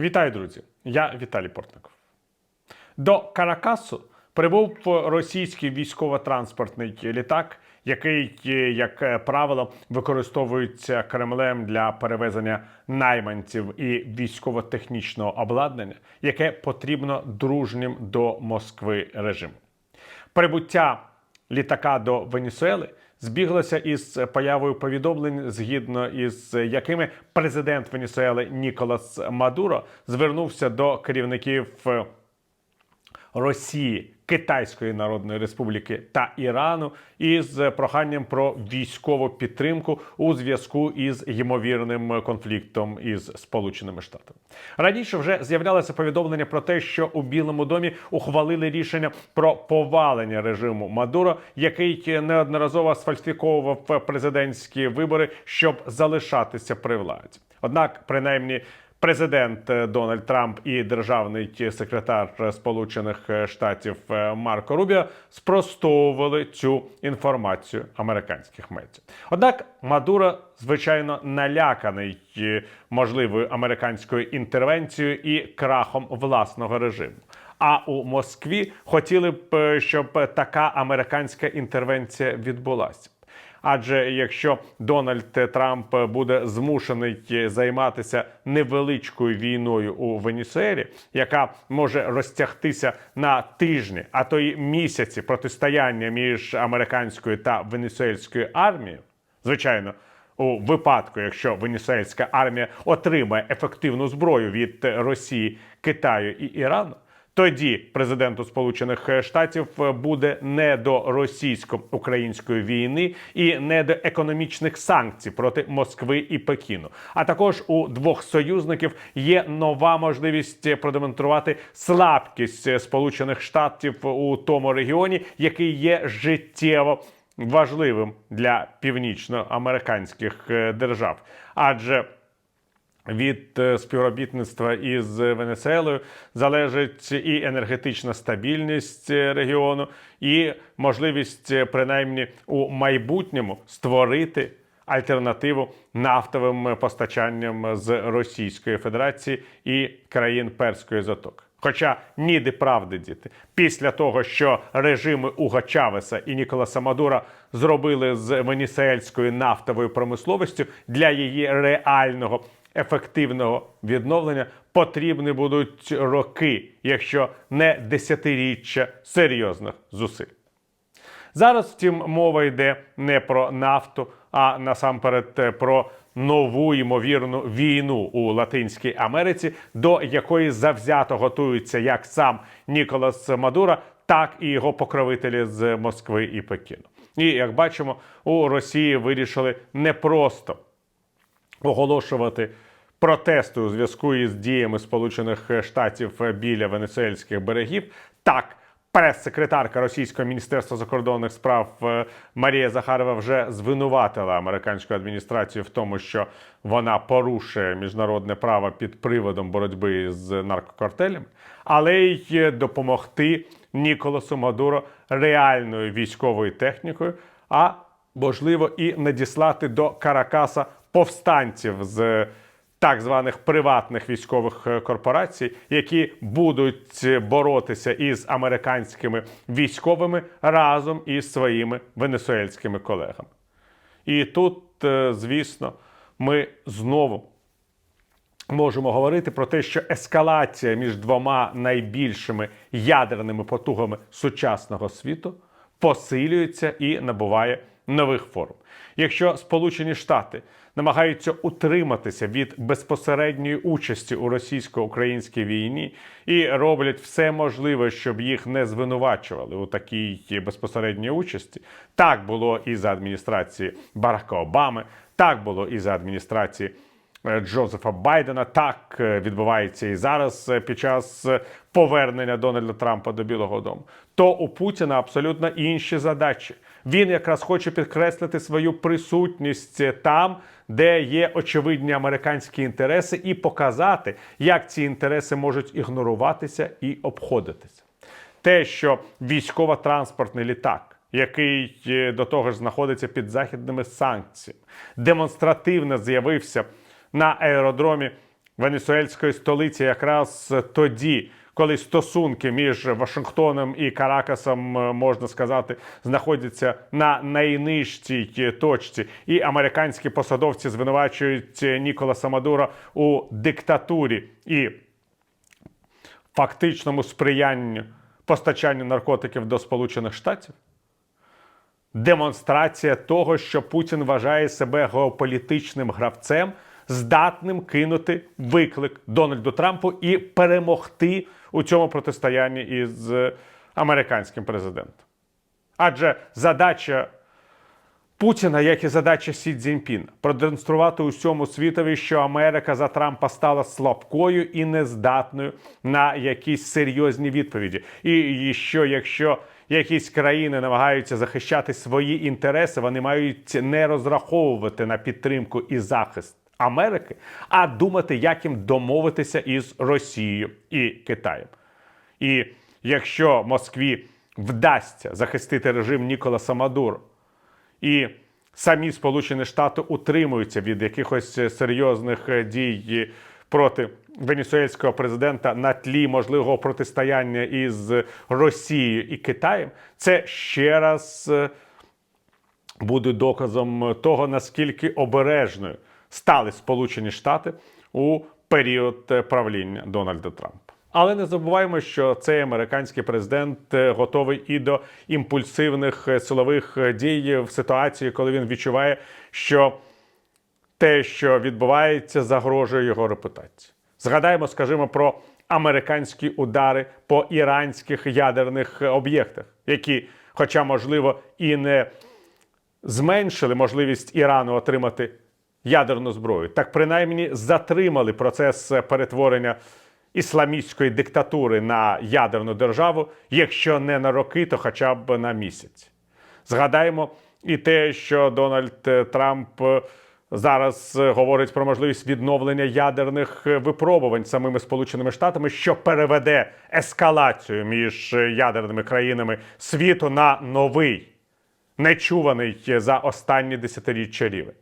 Вітаю, друзі! Я Віталій Портников. До Каракасу прибув російський військово-транспортний літак, який, як правило, використовується Кремлем для перевезення найманців і військово-технічного обладнання, яке потрібно дружнім до Москви режиму. Прибуття літака до Венесуели збіглося із появою повідомлень, згідно із якими президент Венесуели Ніколас Мадуро звернувся до керівників е, Росії, Китайської Народної Республіки та Ірану із проханням про військову підтримку у зв'язку із ймовірним конфліктом із Сполученими Штатами. Раніше вже з'являлося повідомлення про те, що у Білому домі ухвалили рішення про повалення режиму Мадуро, який неодноразово сфальсифіковував президентські вибори, щоб залишатися при владі. Однак, принаймні. Президент е, Дональд Трамп і державний секретар Сполучених Штатів е, Марко Рубіо спростовували цю інформацію американських медіа. Однак Мадуро, звичайно, наляканий е, можливою американською інтервенцією і крахом власного режиму. А у Москві хотіли б, щоб така американська інтервенція відбулася. Адже якщо Дональд Трамп буде змушений займатися невеличкою війною у Венесуелі, яка може розтягтися на тижні, а то й місяці протистояння між американською та венесуельською армією, звичайно. У випадку, якщо венесуельська армія отримає ефективну зброю від Росії, Китаю і Ірану, тоді президенту Сполучених Штатів буде не до російсько-української війни і не до економічних санкцій проти Москви і Пекіну. А також у двох союзників є нова можливість продемонструвати слабкість Сполучених Штатів у тому регіоні, який є життєво важливим для північноамериканських е, держав, адже від е, співробітництва із Венесуелою залежить і енергетична стабільність е, регіону, і можливість, е, принаймні у майбутньому, створити альтернативу нафтовим постачанням з Російської Федерації і країн Перської затоки. Хоча ніде правди діти, після того, що режими Уга Чавеса і Ніколаса Мадура зробили з венесуельською нафтовою промисловістю для її реального ефективного відновлення потрібні будуть роки, якщо не десятиріччя серйозних зусиль. Зараз, втім, мова йде не про нафту, а насамперед про нову ймовірну війну у Латинській Америці, до якої завзято готуються як сам Ніколас Мадуро, так і його покровителі з Москви і Пекіну. І як бачимо, у Росії вирішили не просто оголошувати протести у зв'язку із діями Сполучених Штатів біля венесуельських берегів. Так, прес-секретарка Російського міністерства закордонних справ е, Марія Захарова вже звинуватила американську адміністрацію в тому, що вона порушує міжнародне право під приводом боротьби з наркокартелями, але й допомогти Ніколасу Мадуро реальною військовою технікою. а Можливо, і надіслати до Каракаса повстанців з так званих приватних військових е, корпорацій, які будуть боротися із американськими військовими разом із своїми венесуельськими колегами. І тут, е, звісно, ми знову. Можемо говорити про те, що ескалація між двома найбільшими ядерними потугами сучасного світу посилюється і набуває нових форм. Якщо Сполучені Штати намагаються утриматися від безпосередньої участі у російсько-українській війні і роблять все можливе, щоб їх не звинувачували у такій безпосередньої участі, так було і за адміністрації Барака Обами, так було і за адміністрації. Е, Джозефа Байдена так е, відбувається і зараз е, під час повернення Дональда Трампа до Білого Дому. То у Путіна абсолютно інші задачі. Він якраз хоче підкреслити свою присутність там, де є очевидні американські інтереси, і показати, як ці інтереси можуть ігноруватися і обходитися. Те, що військово-транспортний літак. Який до того ж знаходиться під західними санкціями, демонстративно з'явився на аеродромі венесуельської столиці якраз тоді, коли стосунки між Вашингтоном і Каракасом, е, можна сказати, знаходяться на найнижчій точці, і американські посадовці звинувачують Ніколаса Мадура у диктатурі і фактичному сприянню постачанню наркотиків до Сполучених Штатів? Демонстрація того, що Путін вважає себе геополітичним гравцем, здатним кинути виклик Дональду Трампу і перемогти у цьому протистоянні із е, американським президентом. Адже задача Путіна, як і задача Сі Цзіньпіна, продемонструвати усьому світові, що Америка за Трампа стала слабкою і нездатною на якісь серйозні відповіді. І, і що якщо якісь країни намагаються захищати свої інтереси, вони мають не розраховувати на підтримку і захист Америки, а думати, як їм домовитися із Росією і Китаєм. І якщо Москві вдасться захистити режим Ніколаса Мадуро, і самі Сполучені Штати утримуються від якихось серйозних е, дій проти венесуельського президента на тлі можливого протистояння із Росією і Китаєм, це ще раз е, буде доказом того, наскільки обережною стали Сполучені Штати у період е, правління Дональда Трампа. Але не забуваємо, що цей американський президент е, готовий і до імпульсивних е, силових дій в ситуації, коли він відчуває, що те, що відбувається, загрожує його репутації. Згадаємо, скажімо, про американські удари по іранських ядерних об'єктах, які, хоча можливо, і не зменшили можливість Ірану отримати ядерну зброю, так принаймні затримали процес перетворення ісламістської диктатури на ядерну державу, якщо не на роки, то хоча б на місяць. Згадаємо і те, що Дональд Трамп зараз говорить про можливість відновлення ядерних випробувань самими Сполученими Штатами, що переведе ескалацію між ядерними країнами світу на новий, нечуваний за останні десятиріччя рівень.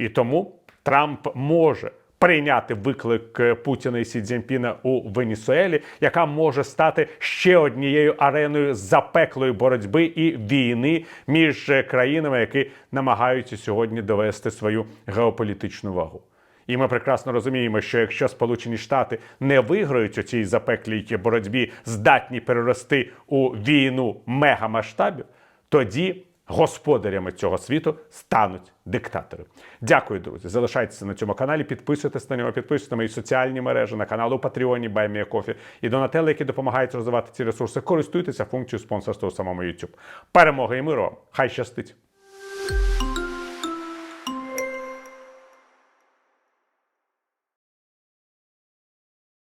І тому Трамп може прийняти виклик Путіна і Сі Цзіньпіна у Венесуелі, яка може стати ще однією ареною запеклої боротьби і війни між країнами, які намагаються сьогодні довести свою геополітичну вагу. І ми прекрасно розуміємо, що якщо Сполучені Штати не виграють у цій запеклій боротьбі, здатні перерости у війну мегамасштабів, тоді господарями цього світу стануть диктатори. Дякую, друзі. Залишайтеся на цьому каналі, підписуйтесь на нього, підписуйтесь на мої соціальні мережі, на канал у Патреоні Кофі і донатели, які допомагають розвивати ці ресурси. Користуйтеся функцією спонсорства у самому YouTube. Перемоги і миру! Хай щастить!